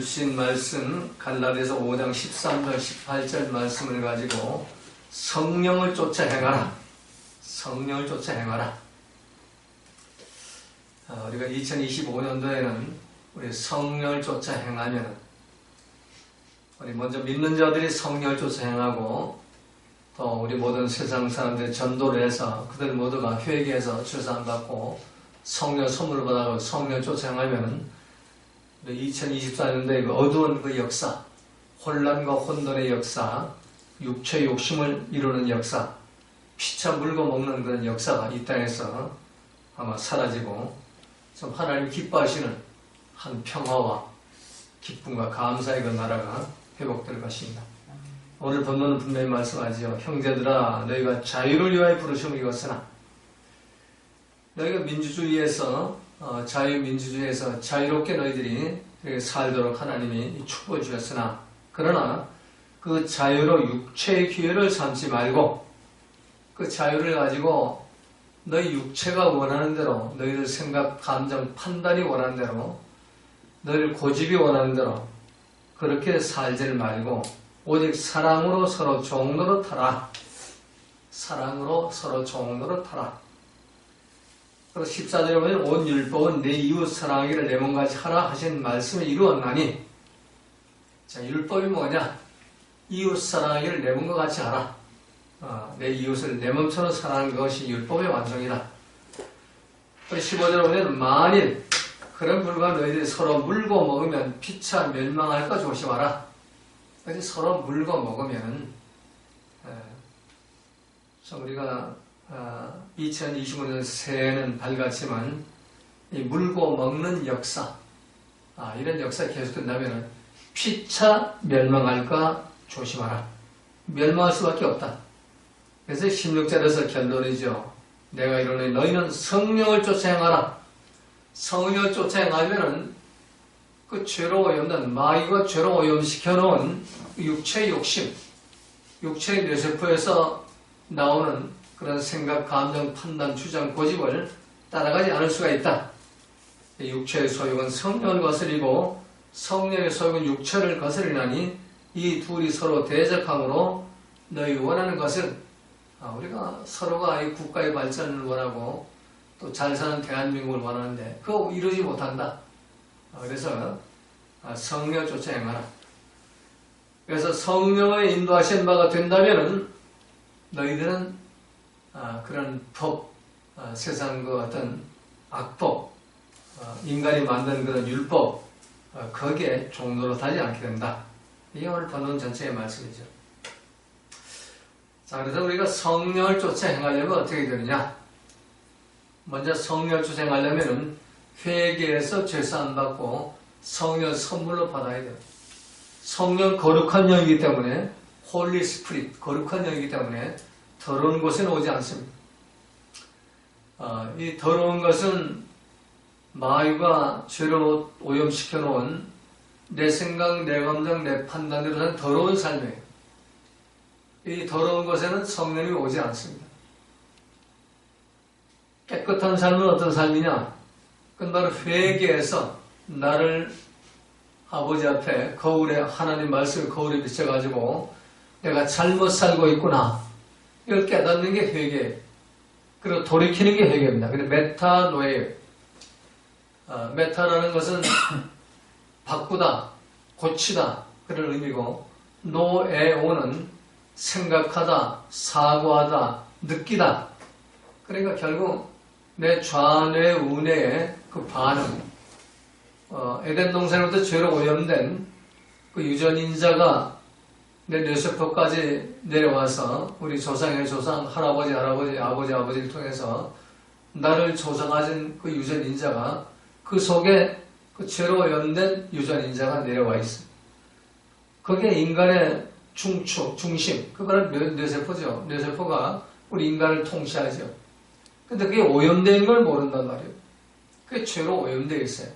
주신 말씀 갈라디아서 5장 13절 18절 말씀을 가지고 성령을 쫓아 행하라. 성령을 쫓아 행하라. 아, 우리가 2025년도에는 우리 성령을 쫓아 행하면 우리 먼저 믿는 자들이 성령을 쫓아 행하고 또 우리 모든 세상 사람들이 전도를 해서 그들 모두가 회개해서 주사안 받고 성령 선물을 받아서 성령 쫓아 행하면 2024년도에 그 어두운 그 역사, 혼란과 혼돈의 역사, 육체의 욕심을 이루는 역사, 피차 물고 먹는 그런 역사가 이 땅에서 아마 사라지고 좀 하나님 기뻐하시는 한 평화와 기쁨과 감사의 그 나라가 회복될 것입니다. 오늘 본문은 분명히 말씀하지요. 형제들아 너희가 자유를 위하여 부르심을 이었으나 너희가 민주주의에서 어, 자유민주주의에서 자유롭게 너희들이 살도록 하나님이 축복해 주셨으나 그러나 그 자유로 육체의 기회를 삼지 말고 그 자유를 가지고 너희 육체가 원하는 대로 너희들 생각, 감정, 판단이 원하는 대로 너희들 고집이 원하는 대로 그렇게 살지를 말고 오직 사랑으로 서로 종로로 타라. 사랑으로 서로 종로로 타라. 그래서 14절에 보면 온 율법은 내 이웃 사랑하기를 내 몸같이 하라 하신 말씀을 이루었나니 자 율법이 뭐냐? 이웃 사랑하기를 내 몸과 같이 하라. 어, 내 이웃을 내 몸처럼 사랑하는 것이 율법의 완성이다. 15절에 보면 만일 그런 불과 너희들이 서로 물고 먹으면 피차 멸망할까 조심하라. 그래서 서로 물고 먹으면 에, 우리가 2025년 아, 새해는 밝았지만 이 물고 먹는 역사 아, 이런 역사 계속된다면 피차 멸망할까 조심하라. 멸망할 수밖에 없다. 그래서 16절에서 결론이죠. 내가 이러니 너희는 성령을 쫓아 행하라. 성령을 쫓아 행하면은 그 죄로 오염된 마귀가 죄로 오염시켜 놓은 육체의 욕심, 육체의 뇌세포에서 나오는 그런 생각, 감정, 판단, 주장, 고집을 따라가지 않을 수가 있다. 육체의 소욕은 성령을 거스리고 성령의 소욕은 육체를 거스리나니 이 둘이 서로 대적함으로 너희 원하는 것은 아, 우리가 서로가 이 국가의 발전을 원하고 또 잘 사는 대한민국을 원하는데 그거 이루지 못한다. 아, 그래서 아, 성령 쫓아 행하라. 그래서 성령의 인도하신 바가 된다면 너희들은 아, 그런 법, 아, 세상 그 어떤 악법, 아, 인간이 만든 그런 율법, 거기에 종로로 타지 않게 된다. 이게 오늘 본론 전체의 말씀이죠. 자, 그래서 우리가 성령을 쫓아 행하려면 어떻게 되느냐? 먼저 성령을 쫓아 행하려면 회개에서 죄사안 받고 성령 선물로 받아야 돼요. 성령 거룩한 영이기 때문에 홀리 스프릿 거룩한 영이기 때문에 더러운 곳에는 오지 않습니다. 어, 이 더러운 것은 마귀가 죄로 오염시켜 놓은 내 생각, 내 감정, 내 판단대로 사는 더러운 삶이에요. 이 더러운 것에는 성령이 오지 않습니다. 깨끗한 삶은 어떤 삶이냐? 그건 바로 회개해서 나를 아버지 앞에 거울에 하나님 말씀을 거울에 비춰가지고 내가 잘못 살고 있구나. 이걸 깨닫는 게 회개. 그리고 돌이키는 게 회개입니다. 근데 메타노에 어, 메타라는 것은 바꾸다, 고치다 그런 의미고 노에오는 생각하다, 사고하다, 느끼다. 그러니까 결국 내 좌뇌 우뇌의 그 반응 어, 에덴 동산부터 죄로 오염된 그 유전인자가 내 뇌세포까지 내려와서 우리 조상의 조상, 할아버지, 할아버지, 아버지, 아버지를 통해서 나를 조성하신 그 유전인자가 그 속에 그 죄로 연된 유전인자가 내려와 있습니다. 그게 인간의 중추, 중심, 그거는 뇌세포죠. 뇌세포가 우리 인간을 통치하죠. 근데 그게 오염된 걸 모른단 말이에요. 그게 죄로 오염되어 있어요.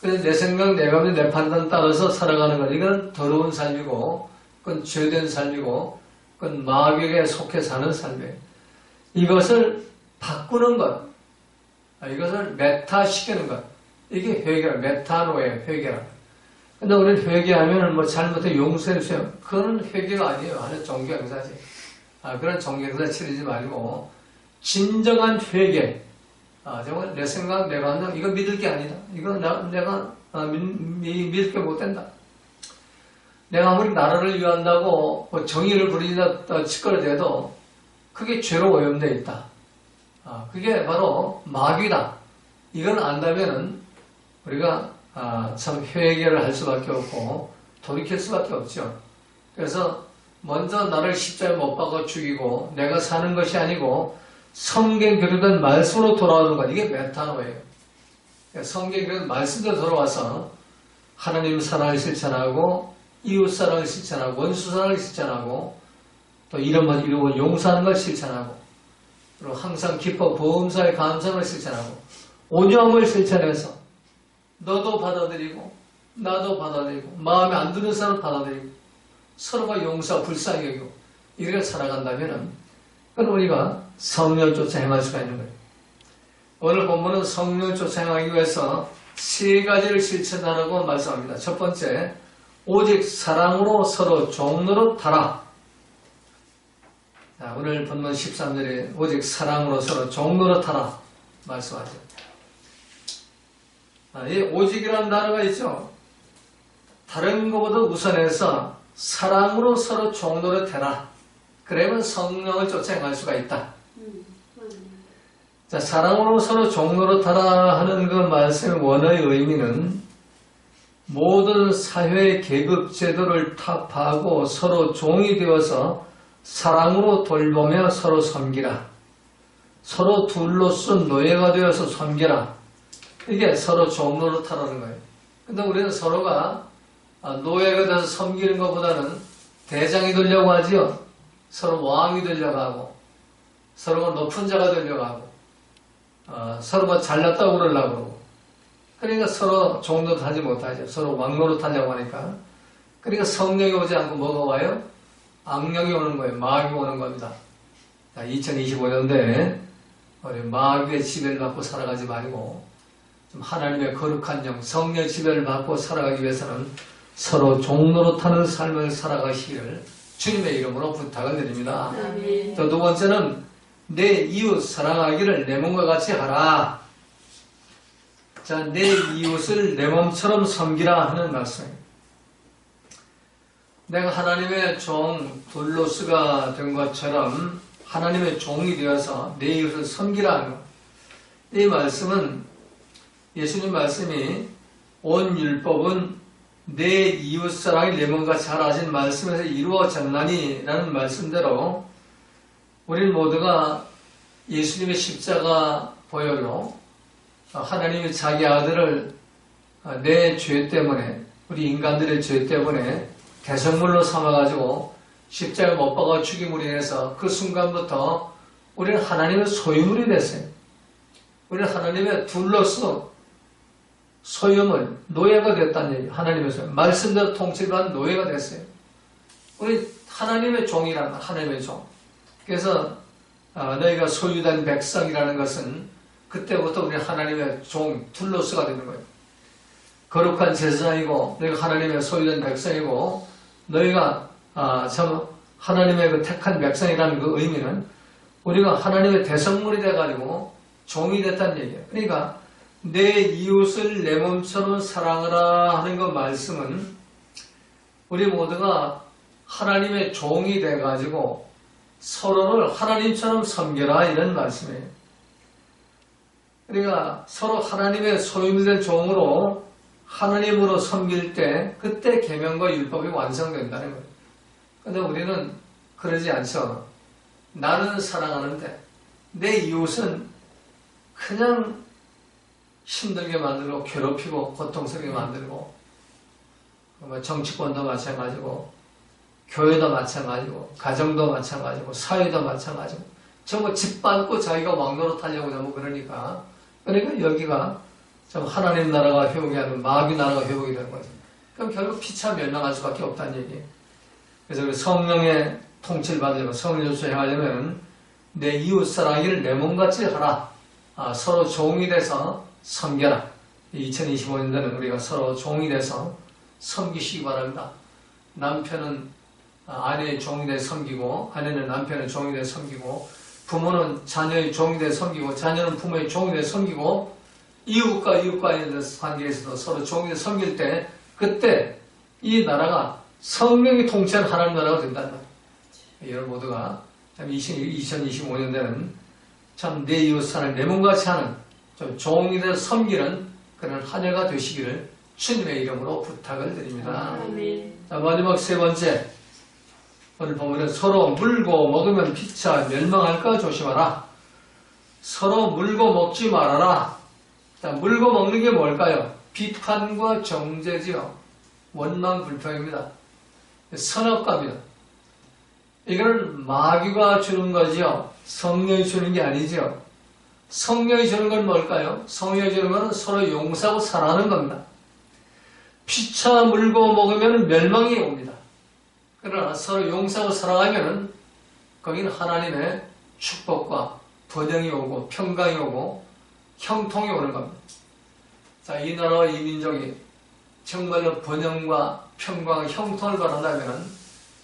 그래서 내 생각, 내 감정, 내 판단 따라서 살아가는 거, 이건 더러운 삶이고, 그건 죄된 삶이고 그건 마귀에 속해 사는 삶이에요. 이것을 바꾸는 것, 아, 이것을 메타시키는 것, 이게 회개라, 메타노의 회개라. 근데 우리는 회개하면 뭐 잘못해 용서해 주세요. 그건 회개가 아니에요. 하는 종교 행사지. 아, 그런 종교 행사 치르지 말고 진정한 회개. 아, 정말 내 생각, 내가 한다. 이거 믿을 게 아니다. 이거 나, 내가 아, 믿, 믿- 믿을 게 못 된다. 내가 아무리 나라를 위한다고 뭐 정의를 부리다 치거려대도 그게 죄로 오염되어 있다. 아, 그게 바로 마귀다. 이걸 안다면은 우리가 아, 참 회개를 할 수밖에 없고 돌이킬 수밖에 없죠. 그래서 먼저 나를 십자에 못 박아 죽이고 내가 사는 것이 아니고 성경 기록된 말씀으로 돌아오는 것 이게 메타노예요. 성경 기록된 말씀대로 돌아와서 하나님 사랑을 실천하고 이웃 사랑을 실천하고 원수 사랑을 실천하고 또 이런 것 이루고 용서하는 걸 실천하고 그리고 항상 기뻐 보험사의 감사를 실천하고 온유함을 실천해서 너도 받아들이고 나도 받아들이고 마음에 안 드는 사람 받아들이고 서로가 용서 불쌍히 여기고 이렇게 살아간다면은 그건 우리가 성령 쫓아 행할 수가 있는 거예요. 오늘 본문은 성령 쫓아 행하기 위해서 세 가지를 실천하라고 말씀합니다. 첫 번째, 오직 사랑으로 서로 종로로 달아. 자, 오늘 본문 13절에 오직 사랑으로 서로 종로로 달아 말씀하죠. 아, 이 오직이라는 단어가 있죠. 다른 것보다 우선해서 사랑으로 서로 종로를 대라. 그러면 성령을 쫓아 행할 수가 있다. 자, 사랑으로 서로 종로로 타라 하는 그 말씀의 원어의 의미는 모든 사회 계급 제도를 타파하고 서로 종이 되어서 사랑으로 돌보며 서로 섬기라. 서로 둘로서 노예가 되어서 섬기라. 이게 서로 종로로 타라는 거예요. 근데 우리는 서로가 아, 노예가 돼서 섬기는 것보다는 대장이 되려고 하지요. 서로 왕이 되려고 하고 서로가 높은 자가 되려고 하고 어, 서로가 잘났다고 그러려고 그러고 그러니까 서로 종로 타지 못하죠. 서로 왕로로 타려고 하니까 그러니까 성령이 오지 않고 뭐가 와요? 악령이 오는 거예요. 마귀가 오는 겁니다. 2025년도에 우리 마귀의 지배를 받고 살아가지 말고 좀 하나님의 거룩한 영, 성령 지배를 받고 살아가기 위해서는 서로 종로로 타는 삶을 살아가시기를 주님의 이름으로 부탁을 드립니다. 또 두 번째는 내 이웃 사랑하기를 내 몸과 같이 하라. 자, 내 이웃을 내 몸처럼 섬기라 하는 말씀입니다. 내가 하나님의 종 돌로스가 된 것처럼 하나님의 종이 되어서 내 이웃을 섬기라 하는 것. 이 말씀은 예수님 말씀이 온 율법은 내 이웃 사랑이 내 몸과 잘 아신 말씀에서 이루어졌나니라는 말씀대로 우리 모두가 예수님의 십자가 보혈로 하나님이 자기 아들을 내 죄 때문에 우리 인간들의 죄 때문에 대성물로 삼아가지고 십자가에 못 박아 죽임으로 인해서 그 순간부터 우리는 하나님의 소유물이 됐어요. 우리는 하나님의 둘로서 소유물, 노예가 됐다는 얘기 하나님에서 말씀대로 통치받은 노예가 됐어요. 우리 하나님의 종이란 말, 하나님의 종. 그래서 어, 너희가 소유된 백성이라는 것은 그때부터 우리 하나님의 종, 둘로스가 되는 거예요. 거룩한 제사장이고 너희가 하나님의 소유된 백성이고 너희가 아, 참 하나님의 그 택한 백성이라는 그 의미는 우리가 하나님의 대성물이 돼가지고 종이 됐다는 얘기예요. 그러니까 내 이웃을 내 몸처럼 사랑하라 하는 그 말씀은 우리 모두가 하나님의 종이 돼가지고 서로를 하나님처럼 섬겨라 이런 말씀이에요. 그러니까 서로 하나님의 소유된 종으로 하나님으로 섬길 때 그때 계명과 율법이 완성된다는 거예요. 근데 우리는 그러지 않죠. 나는 사랑하는데 내 이웃은 그냥 힘들게 만들고 괴롭히고 고통스럽게 만들고 뭐 정치권도 마찬가지고 교회도 마찬가지고 가정도 마찬가지고 사회도 마찬가지고 전부 짓밟고 자기가 왕노로 타려고 하고 그러니까 그러니까 여기가 좀 하나님 나라가 회복이 하는 마귀 나라가 회복이 되는 거죠. 그럼 결국 피차 멸망할 수밖에 없다는 얘기예요. 그래서 성령의 통치를 받으려면 성령을 수행하려면 내 이웃 사랑을 내 몸같이 하라. 아, 서로 종이 돼서 섬겨라. 2025년도는 우리가 서로 종이 돼서 섬기시기 바랍니다. 남편은 아내의 종이 돼 섬기고 아내는 남편의 종이 돼 섬기고 부모는 자녀의 종이 돼 섬기고 자녀는 부모의 종이 돼 섬기고 이웃과 이웃과의 관계에서도 서로 종이 돼 섬길 때 그때 이 나라가 성령이 통치하는 하나님 나라가 된다는 거예요. 여러분 모두가 참 2025년대는 참 내 이웃 하는 내 몸같이 하는 좀 종이 돼서 섬기는 그런 한 해가 되시기를 주님의 이름으로 부탁을 드립니다. 자, 마지막 세 번째. 오늘 보면 서로 물고 먹으면 피차 멸망할까 조심하라. 서로 물고 먹지 말아라. 자, 물고 먹는 게 뭘까요? 비판과 정죄지요. 원망 불평입니다. 선악과입니다. 이거는 마귀가 주는 거지요. 성령이 주는 게 아니죠. 성령이 주는 건 뭘까요? 성령이 주는 건 서로 용서하고 사랑하는 겁니다. 피차 물고 먹으면 멸망이 옵니다. 그러나 서로 용서하고 사랑하면 거기는 하나님의 축복과 번영이 오고 평강이 오고 형통이 오는 겁니다. 자, 이 나라와 이 민족이 정말로 번영과 평강, 형통을 바란다면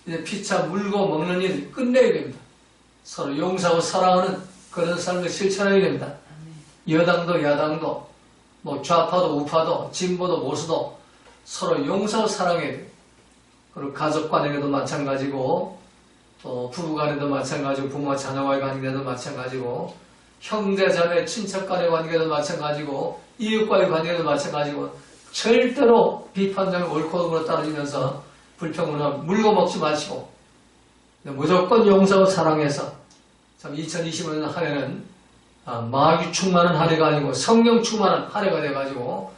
이제 피차 물고 먹는 일 끝내야 됩니다. 서로 용서하고 사랑하는 그런 삶을 실천해야 됩니다. 여당도 야당도 뭐 좌파도 우파도 진보도 보수도 서로 용서하고 사랑해야 돼요. 그리고 가족 간에도 마찬가지고 또 부부 간에도 마찬가지고 부모와 자녀와의 관계도 마찬가지고 형제 자매 친척 간의 관계도 마찬가지고 이웃과의 관계도 마찬가지고 절대로 비판적인 옳고 그르 따르면서 불평으로 물고 먹지 마시고 무조건 용서하고 사랑해서 참 2025년 한 해는 아, 마귀 충만한 한 해가 아니고 성령 충만한 한 해가 돼가지고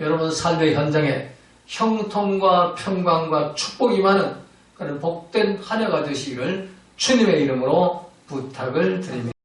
여러분 삶의 현장에 형통과 평강과 축복이 많은 그런 복된 한 해가 되시기를 주님의 이름으로 부탁을 드립니다.